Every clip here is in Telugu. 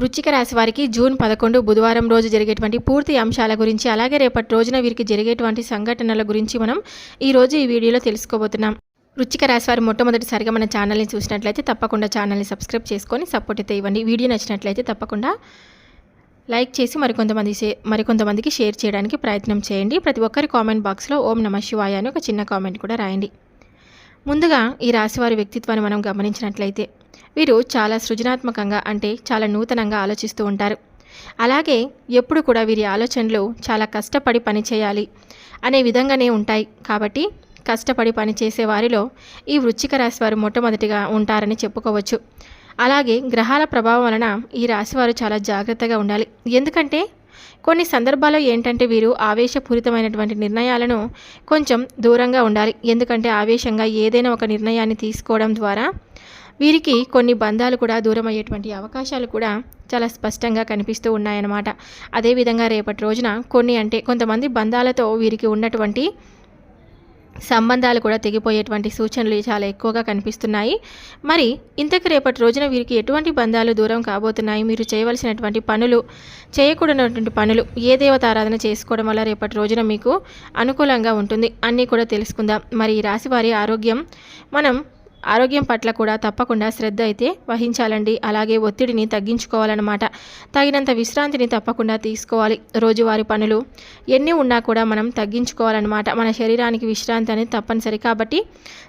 వృచ్చిక రాశి వారికి జూన్ పదకొండు బుధవారం రోజు జరిగేటువంటి పూర్తి అంశాల గురించి అలాగే రేపటి రోజున వీరికి జరిగేటువంటి సంఘటనల గురించి మనం ఈ రోజు ఈ వీడియోలో తెలుసుకోబోతున్నాం. వృచ్చిక రాశి వారు మొట్టమొదటిసారిగా మన ఛానల్ని చూసినట్లయితే తప్పకుండా ఛానల్ని సబ్స్క్రైబ్ చేసుకొని సపోర్ట్ అయితే ఇవ్వండి. వీడియో నచ్చినట్లయితే తప్పకుండా లైక్ చేసి మరికొంతమంది మరికొంతమందికి షేర్ చేయడానికి ప్రయత్నం చేయండి. ప్రతి ఒక్కరి కామెంట్ బాక్స్లో ఓం నమ శివాయ అని ఒక చిన్న కామెంట్ కూడా రాయండి. ముందుగా ఈ రాశివారి వ్యక్తిత్వాన్ని మనం గమనించినట్లయితే వీరు చాలా సృజనాత్మకంగా అంటే చాలా నూతనంగా ఆలోచిస్తూ ఉంటారు. అలాగే ఎప్పుడు కూడా వీరి ఆలోచనలు చాలా కష్టపడి పని చేయాలి అనే విధంగానే ఉంటాయి. కాబట్టి కష్టపడి పని చేసే వారిలో ఈ వృచ్చిక రాశి వారు మొట్టమొదటిగా ఉంటారని చెప్పుకోవచ్చు. అలాగే గ్రహాల ప్రభావం వలన ఈ రాశివారు చాలా జాగ్రత్తగా ఉండాలి. ఎందుకంటే కొన్ని సందర్భాల్లో ఏంటంటే వీరు ఆవేశపూరితమైనటువంటి నిర్ణయాలను కొంచెం దూరంగా ఉండాలి. ఎందుకంటే ఆవేశంగా ఏదైనా ఒక నిర్ణయాన్ని తీసుకోవడం ద్వారా వీరికి కొన్ని బంధాలు కూడా దూరం అయ్యేటువంటి అవకాశాలు కూడా చాలా స్పష్టంగా కనిపిస్తూ ఉన్నాయన్నమాట. అదేవిధంగా రేపటి రోజున కొన్ని అంటే కొంతమంది బంధాలతో వీరికి ఉన్నటువంటి సంబంధాలు కూడా తెగిపోయేటువంటి సూచనలు చాలా ఎక్కువగా కనిపిస్తున్నాయి. మరి ఇంతకు రేపటి రోజున వీరికి ఎటువంటి బంధాలు దూరం కాబోతున్నాయి? మీరు చేయవలసినటువంటి పనులు చేయకూడనటువంటి పనులు ఏ దేవతారాధన చేసుకోవడం వల్ల రేపటి రోజున మీకు అనుకూలంగా ఉంటుంది అన్నీ కూడా తెలుసుకుందాం. మరి ఈ రాశి వారి ఆరోగ్యం మనం ఆరోగ్యం పట్ల కూడా తప్పకుండా శ్రద్ధ అయితే వహించాలండి. అలాగే ఒత్తిడిని తగ్గించుకోవాలన్నమాట. తగినంత విశ్రాంతిని తప్పకుండా తీసుకోవాలి. రోజువారి పనులు ఎన్ని ఉన్నా కూడా మనం తగ్గించుకోవాలన్నమాట. మన శరీరానికి విశ్రాంతి అనేది తప్పనిసరి. కాబట్టి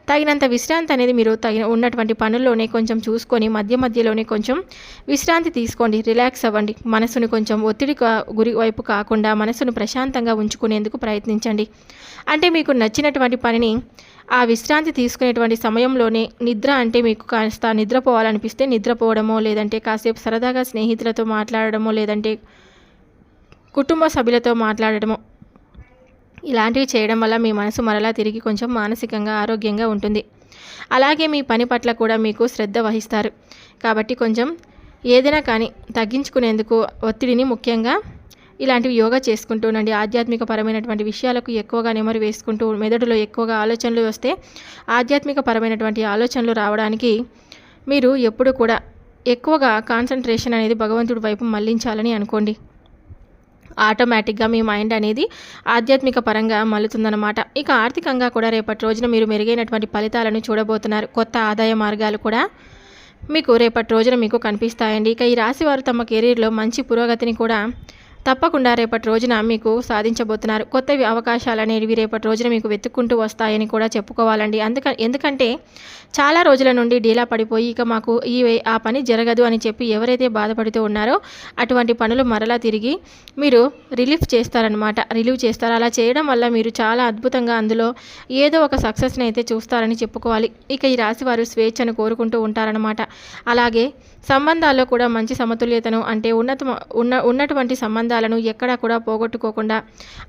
తగినంత విశ్రాంతి అనేది మీరు తగిన ఉన్నటువంటి పనుల్లోనే కొంచెం చూసుకొని మధ్య మధ్యలోనే కొంచెం విశ్రాంతి తీసుకోండి. రిలాక్స్ అవ్వండి. మనసును కొంచెం ఒత్తిడి గురి వైపు కాకుండా మనసును ప్రశాంతంగా ఉంచుకునేందుకు ప్రయత్నించండి. అంటే మీకు నచ్చినటువంటి పనిని ఆ విశ్రాంతి తీసుకునేటువంటి సమయంలోనే నిద్ర అంటే మీకు కాస్త నిద్రపోవాలనిపిస్తే నిద్రపోవడమో లేదంటే కాసేపు సరదాగా స్నేహితులతో మాట్లాడడమో లేదంటే కుటుంబ సభ్యులతో మాట్లాడడమో ఇలాంటివి చేయడం వల్ల మీ మనసు మరలా తిరిగి కొంచెం మానసికంగా ఆరోగ్యంగా ఉంటుంది. అలాగే మీ పని పట్ల కూడా మీకు శ్రద్ధ వహిస్తారు. కాబట్టి కొంచెం ఏదైనా కానీ తగ్గించుకునేందుకు ఒత్తిడిని ముఖ్యంగా ఇలాంటివి యోగా చేసుకుంటూ ఉండండి ఆధ్యాత్మిక పరమైనటువంటి విషయాలకు ఎక్కువగా నెమరు వేసుకుంటూ మెదడులో ఎక్కువగా ఆలోచనలు వస్తే ఆధ్యాత్మిక పరమైనటువంటి ఆలోచనలు రావడానికి మీరు ఎప్పుడు కూడా ఎక్కువగా కాన్సన్ట్రేషన్ అనేది భగవంతుడి వైపు మళ్ళించాలని అనుకోండి. ఆటోమేటిక్గా మీ మైండ్ అనేది ఆధ్యాత్మిక పరంగా మల్లుతుందన్నమాట ఇక ఆర్థికంగా కూడా రేపటి రోజున మీరు మెరుగైనటువంటి ఫలితాలను చూడబోతున్నారు. కొత్త ఆదాయ మార్గాలు కూడా మీకు రేపటి రోజున మీకు కనిపిస్తాయండి. ఇక ఈ రాశి వారు తమ కెరీర్లో మంచి పురోగతిని కూడా తప్పకుండా రేపటి రోజున మీకు సాధించబోతున్నారు. కొత్త అవకాశాలు అనేవి రేపటి రోజున మీకు వెతుక్కుంటూ వస్తాయని కూడా చెప్పుకోవాలండి. అందుక ఎందుకంటే చాలా రోజుల నుండి డీలా పడిపోయి ఇక మాకు ఈ ఆ పని జరగదు అని చెప్పి ఎవరైతే బాధపడుతూ ఉన్నారో అటువంటి పనులు మరలా తిరిగి మీరు రిలీఫ్ చేస్తారనమాట రిలీవ్ చేస్తారు. అలా చేయడం వల్ల మీరు చాలా అద్భుతంగా అందులో ఏదో ఒక సక్సెస్ని అయితే చూస్తారని చెప్పుకోవాలి. ఇక ఈ రాశి వారు స్వేచ్ఛను కోరుకుంటూ ఉంటారనమాట అలాగే సంబంధాల్లో కూడా మంచి సమతుల్యతను అంటే ఉన్నత ఉన్న ఉన్నటువంటి సంబంధాలను ఎక్కడా కూడా పోగొట్టుకోకుండా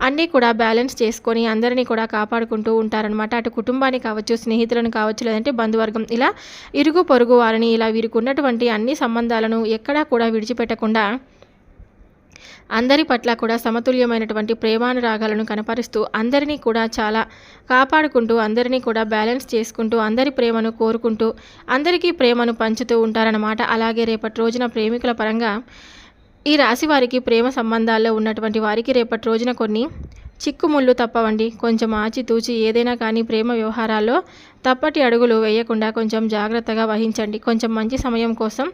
అన్నీ కూడా బ్యాలెన్స్ చేసుకొని అందరినీ కూడా కాపాడుకుంటూ ఉంటారనమాట అటు కుటుంబాన్ని కావచ్చు స్నేహితులను కావచ్చు లేదంటే బంధువర్గం. ఇలా ఇరుగు పొరుగు వారిని ఇలా వీరికి ఉన్నటువంటి అన్ని సంబంధాలను ఎక్కడా కూడా విడిచిపెట్టకుండా అందరి పట్ల కూడా సమతుల్యమైనటువంటి ప్రేమానురాగాలను కనపరుస్తూ అందరినీ కూడా చాలా కాపాడుకుంటూ అందరినీ కూడా బ్యాలెన్స్ చేసుకుంటూ అందరి ప్రేమను కోరుకుంటూ అందరికీ ప్రేమను పంచుతూ ఉంటారన్నమాట. అలాగే రేపటి రోజున ప్రేమికుల పరంగా ఈ రాశి వారికి ప్రేమ సంబంధాల్లో ఉన్నటువంటి వారికి రేపటి రోజున కొన్ని చిక్కుముళ్ళు తప్పవండి. కొంచెం ఆచితూచి ఏదైనా కానీ ప్రేమ వ్యవహారాల్లో తప్పటి అడుగులు వేయకుండా కొంచెం జాగ్రత్తగా వహించండి. కొంచెం మంచి సమయం కోసం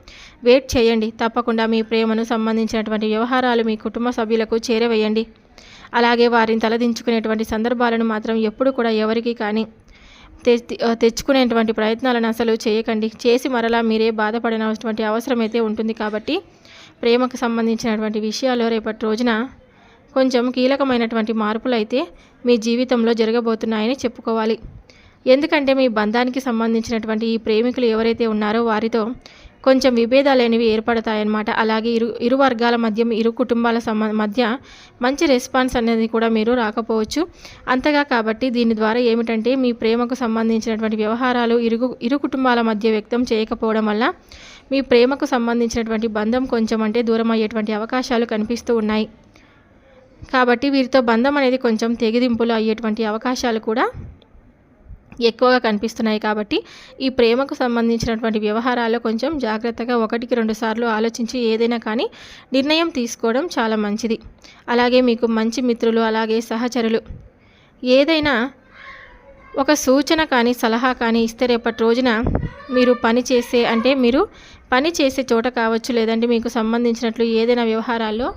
వెయిట్ చేయండి. తప్పకుండా మీ ప్రేమను సంబంధించినటువంటి వ్యవహారాలు మీ కుటుంబ సభ్యులకు చేరవేయండి. అలాగే వారిని తలదించుకునేటువంటి సందర్భాలను మాత్రం ఎప్పుడు కూడా ఎవరికి కానీ తెచ్చుకునేటువంటి ప్రయత్నాలను అసలు చేయకండి. చేసి మరలా మీరే బాధపడినటువంటి అవసరం అయితే ఉంటుంది కాబట్టి ప్రేమకు సంబంధించినటువంటి విషయాలు రేపటి రోజున కొంచెం కీలకమైనటువంటి మార్పులు అయితే మీ జీవితంలో జరగబోతున్నాయని చెప్పుకోవాలి. ఎందుకంటే మీ బంధానికి సంబంధించినటువంటి ఈ ప్రేమికులు ఎవరైతే ఉన్నారో వారితో కొంచెం విభేదాలనేవి ఏర్పడతాయన్నమాట. అలాగే ఇరు ఇరు వర్గాల మధ్య ఇరు కుటుంబాల సంబ మధ్య మంచి రెస్పాన్స్ అనేది కూడా మీరు రాకపోవచ్చు. అంతగా కాబట్టి దీని ద్వారా ఏమిటంటే మీ ప్రేమకు సంబంధించినటువంటి వ్యవహారాలు ఇరుగు ఇరు కుటుంబాల మధ్య వ్యక్తం చేయకపోవడం వల్ల మీ ప్రేమకు సంబంధించినటువంటి బంధం కొంచెం అంటే దూరం అయ్యేటువంటి అవకాశాలు కనిపిస్తూ ఉన్నాయి. కాబట్టి వీరితో బంధం అనేది కొంచెం తెగిదింపులు అయ్యేటువంటి అవకాశాలు కూడా ఎక్కువగా కనిపిస్తున్నాయి కాబట్టి ఈ ప్రేమకు సంబంధించినటువంటి వ్యవహారాల్లో కొంచెం జాగ్రత్తగా ఒకటికి రెండు సార్లు ఆలోచించి ఏదైనా కానీ నిర్ణయం తీసుకోవడం చాలా మంచిది. అలాగే మీకు మంచి మిత్రులు అలాగే సహచరులు. ఏదైనా ఒక సూచన కానీ సలహా కానీ ఇస్తే రేపటి రోజున మీరు పని చేసే అంటే మీరు పని చేసే చోట కావచ్చు లేదంటే మీకు సంబంధించినట్లు ఏదైనా వ్యవహారాల్లో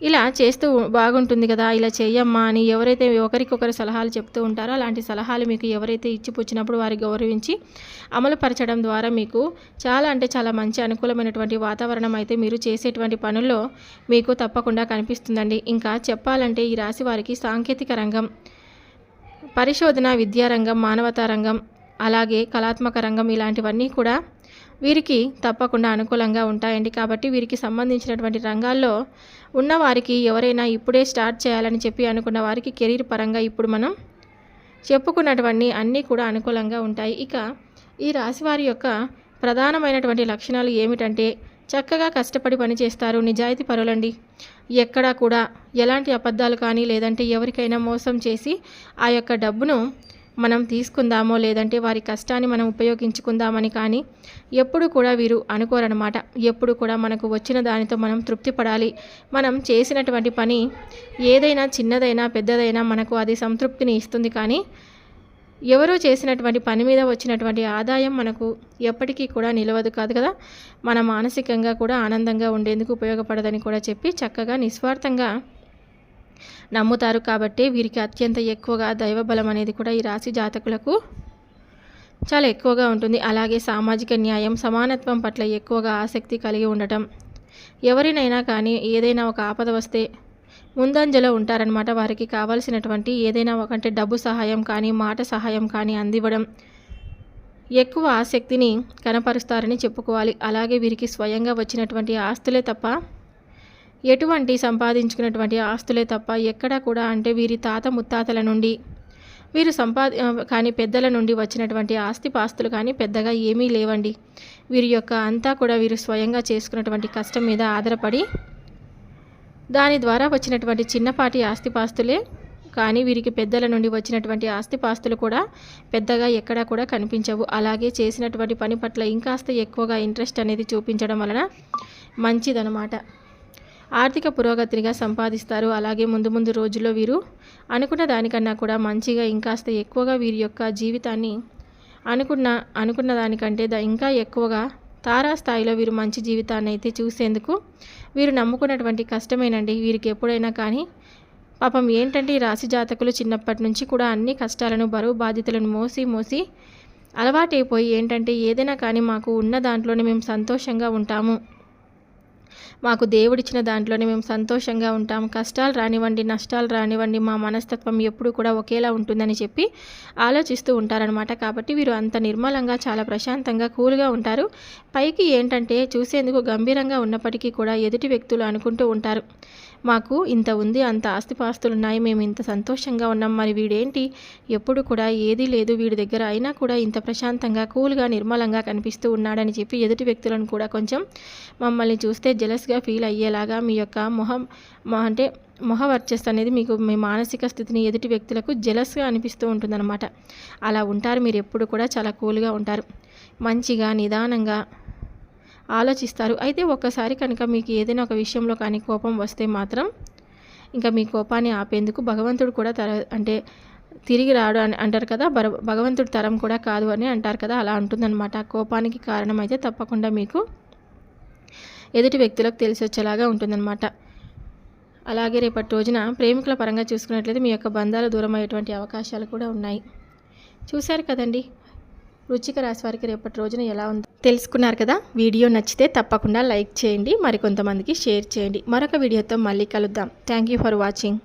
ఇలా చేస్తూ బాగుంటుంది కదా ఇలా చేయమ్మా అని ఎవరైతే ఒకరికొకరు సలహాలు చెప్తూ ఉంటారో అలాంటి సలహాలు మీకు ఎవరైతే ఇచ్చిపుచ్చినప్పుడు వారి గౌరవించి అమలుపరచడం ద్వారా మీకు చాలా అంటే చాలా మంచి అనుకూలమైనటువంటి వాతావరణం అయితే మీరు చేసేటువంటి పనుల్లో మీకు తప్పకుండా కనిపిస్తుందండి. ఇంకా చెప్పాలంటే ఈ రాశి వారికి సాంకేతిక రంగం పరిశోధన విద్యారంగం మానవతా రంగం అలాగే కళాత్మక రంగం ఇలాంటివన్నీ కూడా వీరికి తప్పకుండా అనుకూలంగా ఉంటాయండి. కాబట్టి వీరికి సంబంధించినటువంటి రంగాల్లో ఉన్నవారికి ఎవరైనా ఇప్పుడే స్టార్ట్ చేయాలని చెప్పి అనుకున్న వారికి కెరీర్ పరంగా ఇప్పుడు మనం చెప్పుకున్నటువంటి అన్నీ కూడా అనుకూలంగా ఉంటాయి. ఇక ఈ రాశివారి యొక్క ప్రధానమైనటువంటి లక్షణాలు ఏమిటంటే చక్కగా కష్టపడి పనిచేస్తారు. నిజాయితీ పరులండి. ఎక్కడా కూడా ఎలాంటి అబద్ధాలు కానీ లేదంటే ఎవరికైనా మోసం చేసి ఆ యొక్క డబ్బును మనం తీసుకుందామో లేదంటే వారి కష్టాన్ని మనం ఉపయోగించుకుందామని కానీ ఎప్పుడు కూడా వీరు అనుకోరనమాట ఎప్పుడు కూడా మనకు వచ్చిన దానితో మనం తృప్తి పడాలి మనం చేసినటువంటి పని ఏదైనా చిన్నదైనా పెద్దదైనా మనకు అది సంతృప్తిని ఇస్తుంది కానీ ఎవరో చేసినటువంటి పని మీద వచ్చినటువంటి ఆదాయం మనకు ఎప్పటికీ కూడా నిలవదు కాదు కదా. మన మానసికంగా కూడా ఆనందంగా ఉండేందుకు ఉపయోగపడదని కూడా చెప్పి చక్కగా నిస్వార్థంగా నమ్ముతారు కాబట్టి వీరికి అత్యంత ఎక్కువగా దైవబలం అనేది కూడా ఈ రాశి జాతకులకు చాలా ఎక్కువగా ఉంటుంది. అలాగే సామాజిక న్యాయం సమానత్వం పట్ల ఎక్కువగా ఆసక్తి కలిగి ఉండటం. ఎవరినైనా కానీ ఏదైనా ఒక ఆపద వస్తే ముందంజలో ఉంటారనమాట వారికి కావాల్సినటువంటి ఏదైనా ఒకంటే డబ్బు సహాయం కానీ మాట సహాయం కానీ అందివ్వడం ఎక్కువ ఆసక్తిని కనపరుస్తారని చెప్పుకోవాలి. అలాగే వీరికి స్వయంగా వచ్చినటువంటి ఆస్తులే తప్ప ఎటువంటి సంపాదించుకున్నటువంటి ఆస్తులే తప్ప ఎక్కడా కూడా అంటే వీరి తాత ముత్తాతల నుండి వీరు సంపాది కానీ పెద్దల నుండి వచ్చినటువంటి ఆస్తి పాస్తులు కానీ పెద్దగా ఏమీ లేవండి. వీరి యొక్క అంతా కూడా వీరు స్వయంగా చేసుకున్నటువంటి కష్టం మీద ఆధారపడి దాని ద్వారా వచ్చినటువంటి చిన్నపాటి ఆస్తిపాస్తులే కానీ వీరికి పెద్దల నుండి వచ్చినటువంటి ఆస్తిపాస్తులు కూడా పెద్దగా ఎక్కడా కూడా కనిపించవు. అలాగే చేసినటువంటి పని పట్ల ఇంకాస్త ఎక్కువగా ఇంట్రెస్ట్ అనేది చూపించడం వలన మంచిదనమాట. ఆర్థిక పురోగతినిగా సంపాదిస్తారు. అలాగే ముందు ముందు రోజుల్లో వీరు అనుకున్న దానికన్నా కూడా మంచిగా ఇంకాస్త ఎక్కువగా వీరి యొక్క జీవితాన్ని అనుకున్న అనుకున్న దానికంటే ఇంకా ఎక్కువగా తారాస్థాయిలో వీరు మంచి జీవితాన్ని అయితే చూసేందుకు వీరు నమ్ముకున్నటువంటి కష్టమేనండి. వీరికి ఎప్పుడైనా కానీ పాపం ఏంటంటే ఈ రాశి జాతకులు చిన్నప్పటి నుంచి కూడా అన్ని కష్టాలను బరువు బాధ్యతలను మోసి మోసి అలవాటైపోయి ఏంటంటే ఏదైనా కానీ మాకు ఉన్న దాంట్లోనే మేము సంతోషంగా ఉంటాము. మాకు దేవుడిచ్చిన దాంట్లోనే మేము సంతోషంగా ఉంటాం. కష్టాలు రానివ్వండి నష్టాలు రానివ్వండి. మా మనస్తత్వం ఎప్పుడు కూడా ఒకేలా ఉంటుందని చెప్పి ఆలోచిస్తూ ఉంటారనమాట కాబట్టి వీరు అంత నిర్మలంగా చాలా ప్రశాంతంగా కూల్గా ఉంటారు. పైకి ఏంటంటే చూసేందుకు గంభీరంగా ఉన్నప్పటికీ కూడా ఎదుటి వ్యక్తులు అనుకుంటూ ఉంటారు. మాకు ఇంత ఉంది అంత ఆస్తిపాస్తులు ఉన్నాయి మేము ఇంత సంతోషంగా ఉన్నాం. మరి వీడేంటి? ఎప్పుడు కూడా ఏదీ లేదు. వీడి దగ్గర అయినా కూడా ఇంత ప్రశాంతంగా కూల్గా నిర్మలంగా కనిపిస్తూ ఉన్నాడని చెప్పి ఎదుటి వ్యక్తులను కూడా కొంచెం మమ్మల్ని చూస్తే జెలస్గా ఫీల్ అయ్యేలాగా మీ యొక్క మొహం అంటే మొహ వర్చస్సు అనేది మీకు మీ మానసిక స్థితిని ఎదుటి వ్యక్తులకు జెలస్గా అనిపిస్తూ ఉంటుందన్నమాట. అలా ఉంటారు. మీరు ఎప్పుడు కూడా చాలా కూల్గా ఉంటారు. మంచిగా నిదానంగా ఆలోచిస్తారు. అయితే ఒక్కసారి కనుక మీకు ఏదైనా ఒక విషయంలో కానీ కోపం వస్తే మాత్రం ఇంకా మీ కోపాన్ని ఆపేందుకు భగవంతుడు కూడా తర అంటే తిరిగి రాడు అని అంటారు కదా భగవంతుడు తరం కూడా కాదు అని అంటారు కదా అలా అంటుందన్నమాట. కోపానికి కారణం అయితే తప్పకుండా మీకు ఎదుటి వ్యక్తులకు తెలిసి వచ్చేలాగా ఉంటుందన్నమాట. అలాగే రేపటి రోజున ప్రేమికుల పరంగా చూసుకున్నట్లయితే మీ యొక్క బంధాలు దూరం అయ్యేటువంటి అవకాశాలు కూడా ఉన్నాయి. చూశారు కదండి? రుచిక రాశి వారికి రేపటి రోజున ఎలా ఉంది. తెలుసుకున్నారు కదా? వీడియో నచ్చితే తప్పకుండా లైక్ చేయండి మరికొంతమందికి షేర్ చేయండి. మరొక వీడియోతో మళ్ళీ కలుద్దాం. Thank you for watching.